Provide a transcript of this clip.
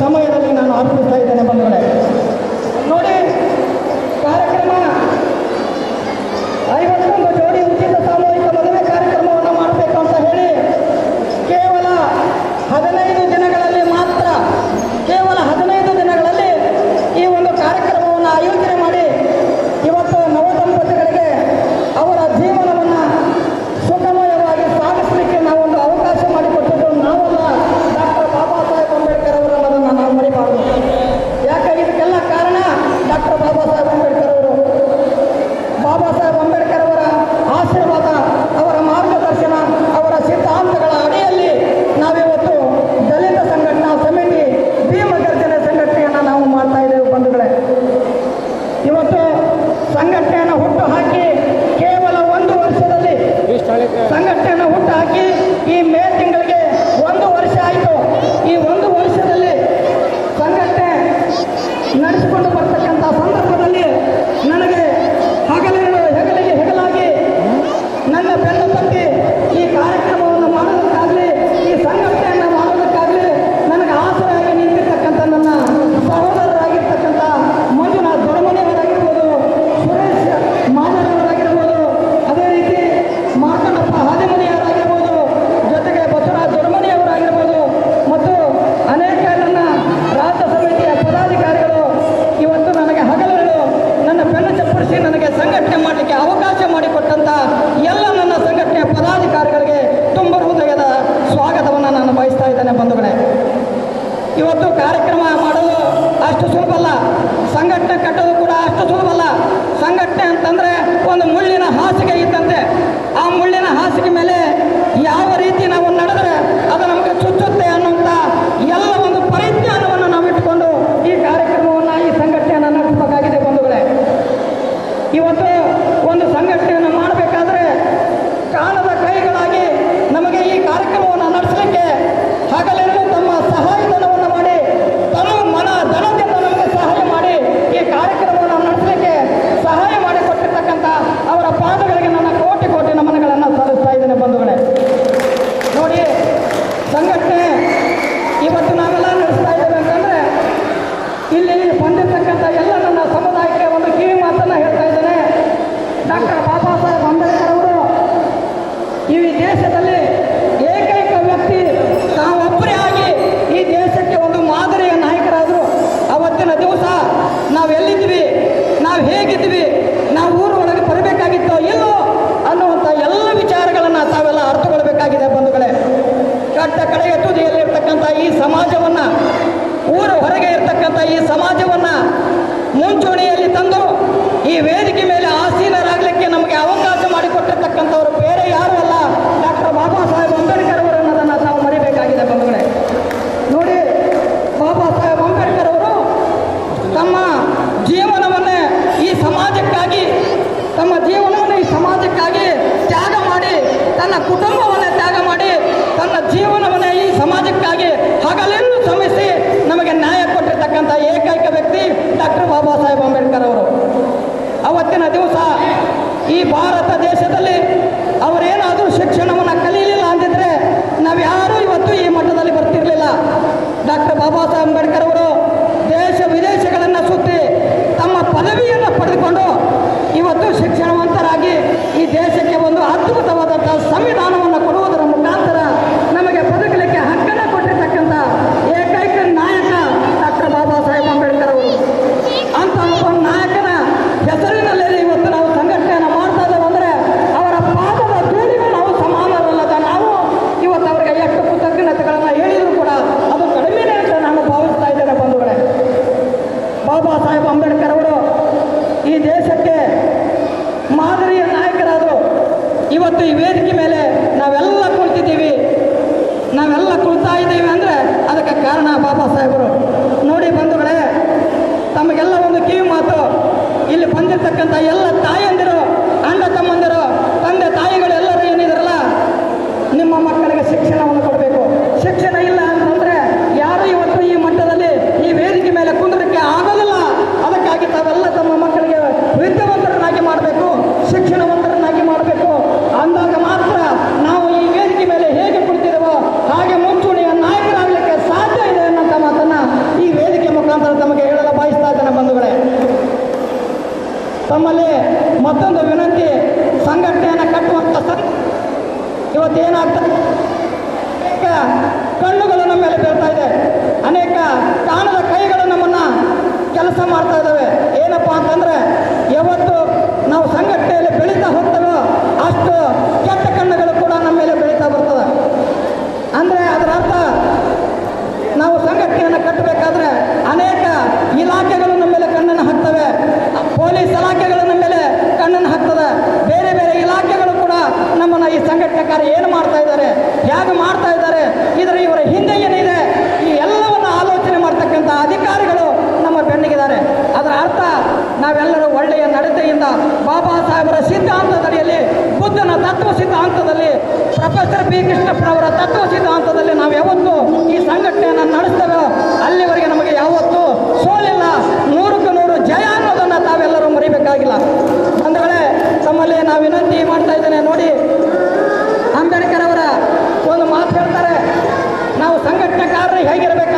ಸಮಯದಲ್ಲಿ ನಾನು ಅರ್ಪಿಸ್ತಾ ಇದ್ದೇನೆ ಬಂಧುಗಳೇ. ನೋಡಿ ಕಾರ್ಯಕ್ರಮ ಐವತ್ತೊಂದು ಜೋಡಿ ಉಚಿತ ಸಾಮೂಹಿಕ ಮದುವೆ ಸಂಘಟನೆಯನ್ನು ಹುಟ್ಟು ಹಾಕಿ ಕೇವಲ ಒಂದು ವರ್ಷದಲ್ಲಿ ಸಂಘಟನೆಯನ್ನು ಹುಟ್ಟು ಹಾಕಿ ಈ ಮೇ ತಿಂಗಳಿಗೆ ಒಂದು ವರ್ಷ ಆಯಿತು. ಈ ಒಂದು ವರ್ಷದಲ್ಲಿ ಸಂಘಟನೆ ನಡೆಸಿಕೊಂಡು ಬರ್ತಕ್ಕಂಥ ಸಂದರ್ಭದಲ್ಲಿ ನನಗೆ ಸಂಘಟನೆ ಕಟ್ಟೋದು ಕೂಡ ಅಷ್ಟು ಸುಲಭಲ್ಲ ಸಂಘಟನೆ ಅಂತಂದ್ರೆ ಒಂದು ಸಮಾಜವನ್ನ ಊರ ಹೊರಗೆ ಇರ್ತಕ್ಕಂಥ ಈ ಸಮಾಜವನ್ನ ಮುಂಚೂಣಿಯಲ್ಲಿ ತಂದು ಈ ವೇದಿಕೆ ಮೇಲೆ ಆಸೀನರಾಗಲಿಕ್ಕೆ ನಮಗೆ ಅವಕಾಶ ಮಾಡಿಕೊಟ್ಟಿರ್ತಕ್ಕಂಥವ್ರು ಬೇರೆ ಯಾರು ಅಲ್ಲ. ಡಾಕ್ಟರ್ ಬಾಬಾ ಸಾಹೇಬ್ ಅಂಬೇಡ್ಕರ್ ಅವರು ಅನ್ನೋದನ್ನು ನಾವು ಮರಿಬೇಕಾಗಿದೆ ಬಂಧುಗಳೇ. ನೋಡಿ, ಬಾಬಾ ಸಾಹೇಬ್ ಅಂಬೇಡ್ಕರ್ ಅವರು ತಮ್ಮ ಜೀವನವನ್ನೇ ಈ ಸಮಾಜಕ್ಕಾಗಿ, ತಮ್ಮ ಜೀವನವನ್ನು ಈ ಸಮಾಜಕ್ಕಾಗಿ ತ್ಯಾಗ ಮಾಡಿ ತನ್ನ ಕುಟುಂಬ ಈ ಭಾರತ ದೇಶದಲ್ಲಿ ಅವರೇನಾದರೂ ಶಿಕ್ಷಣವನ್ನು ಕಲೀಲಿಲ್ಲ ಅಂದಿದ್ರೆ ನಾವು ಯಾರೂ ಇವತ್ತು ಈ ಮಟ್ಟದಲ್ಲಿ ಬರ್ತಿರಲಿಲ್ಲ. ಡಾಕ್ಟರ್ ಬಾಬಾ ಸಾಹೇಬ್ ಅಂಬೇಡ್ಕರ್ ಅವರು ದೇಶ ವಿದೇಶಗಳನ್ನು ಸುತ್ತಿ ತಮ್ಮ ಪದವಿಯನ್ನು ಪಡೆದುಕೊಂಡು ಇವತ್ತು ಶಿಕ್ಷಣವಂತರಾಗಿ ಈ ದೇಶಕ್ಕೆ ಒಂದು ಅದ್ಭುತವಾದ fuerte y ಕೆಲಸ ಮಾಡ್ತಾ ಇದ್ದಾವೆ. ಏನಪ್ಪ ಅಂತಂದ್ರೆ ಯಾವತ್ತು ನಾವು ಸಂಘಟನೆಯಲ್ಲಿ ಬೆಳೀತಾ ಹೋಗ್ತೇವೋ ಅಷ್ಟು ತತ್ವ ಸಿದ್ಧಾಂತದಲ್ಲಿ ಪ್ರೊಫೆಸರ್ ಬಿ ಕೃಷ್ಣಪ್ಪನವರ ತತ್ವ ಸಿದ್ಧಾಂತದಲ್ಲಿ ನಾವು ಯಾವತ್ತೂ ಈ ಸಂಘಟನೆಯನ್ನು ನಡೆಸ್ತೇವೆ, ಅಲ್ಲಿವರೆಗೆ ನಮಗೆ ಯಾವತ್ತೂ ಸೋಲಿಲ್ಲ. ನೂರಕ್ಕೆ ನೂರು ಜಯ ಅನ್ನೋದನ್ನು ತಾವೆಲ್ಲರೂ ಮರಿಬೇಕಾಗಿಲ್ಲ. ಒಂದು ವೇಳೆ ತಮ್ಮಲ್ಲಿ ನಾವು ವಿನಂತಿ ಮಾಡ್ತಾ ಇದ್ದೇನೆ, ನೋಡಿ, ಅಂಬೇಡ್ಕರ್ ಅವರ ಒಂದು ಮಾತು ಹೇಳ್ತಾರೆ, ನಾವು ಸಂಘಟನೆಕಾರರು ಹೇಗಿರಬೇಕು